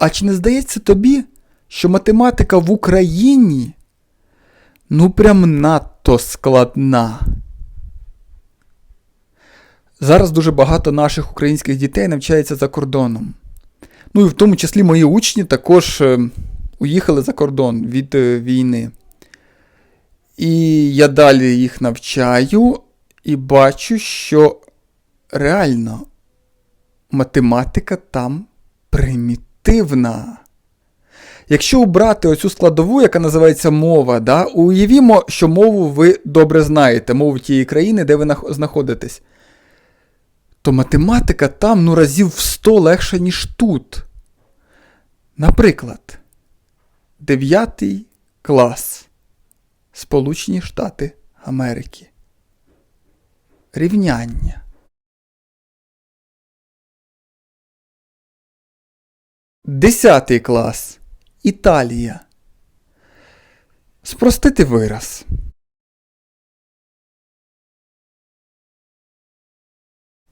А чи не здається тобі, що математика в Україні ну прям надто складна? Зараз дуже багато наших українських дітей навчається за кордоном. Ну і в тому числі мої учні також е, уїхали за кордон від е, війни. І я далі їх навчаю і бачу, що реально математика там примітивна. Якщо обрати оцю складову, яка називається мова, да, уявімо, що мову ви добре знаєте, мову тієї країни, де ви нах- знаходитесь, то математика там ну разів в 100 легша, ніж тут. Наприклад, 9 клас. Сполучені Штати Америки. Рівняння. Десятий клас. Італія. Спростити вираз.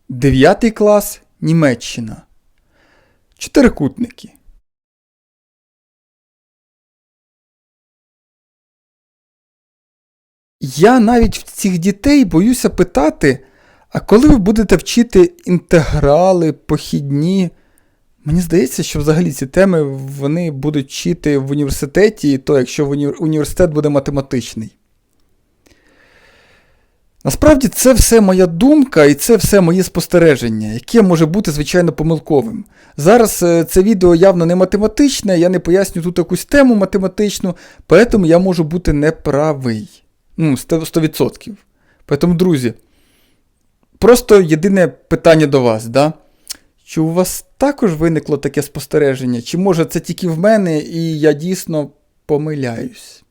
Дев'ятий клас Німеччина. Чотирикутники. Я навіть в цих дітей боюся питати, а коли ви будете вчити інтеграли, похідні? Мені здається, що взагалі ці теми вони будуть вчити в університеті, то якщо університет буде математичний. Насправді це все моя думка і це все мої спостереження, яке може бути, звичайно, помилковим. Зараз е, це відео явно не математичне, я не поясню тут якусь тему математичну, поэтому я можу бути неправий. Ну, 100%. 100%. Поэтому, друзі, просто єдине питання до вас, да? Чи у вас також виникло таке спостереження? Чи може це тільки в мене і я дійсно помиляюсь?